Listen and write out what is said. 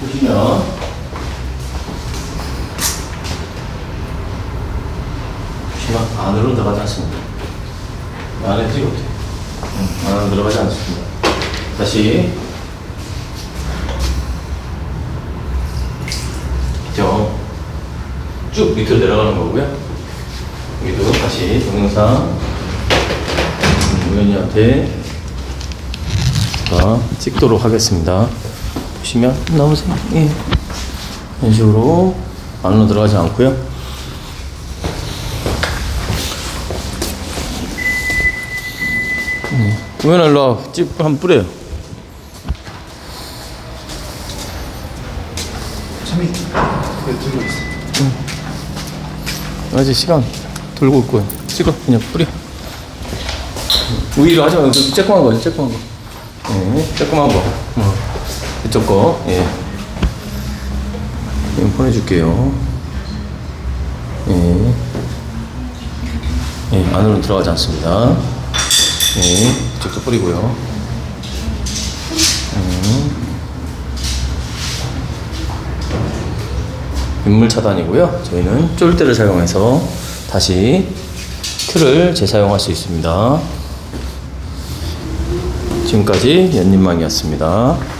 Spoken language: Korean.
보시면 보시면 안으로 들어가지 않습니다. 안에? 응, 안으로 들어가지 않습니다. 다시 그죠? 쭉 밑으로 내려가는 거고요. 여기도 다시 동영상 음, 우연이한테 찍도록 하겠습니다. 보시면 나오세요. 예. 이런 식으로 안으로 들어가지 않고요. 음, 우연아 일로 와. 찝 한번 뿌려요. 참이 왜 들고 있어? 아직 시간 돌고 있고요. 찍어 그냥 뿌려. 우위로 하지 말고 그 쬐끄만 거, 쬐끄만 거. 예, 쬐끄만 거. 어. 이쪽 거. 예. 이거 보내줄게요. 예. 예, 안으로 들어가지 않습니다. 예, 이쪽도 뿌리고요. 인물 차단이고요. 저희는 쫄대를 사용해서 다시 틀을 재사용할 수 있습니다. 지금까지 연님망이었습니다.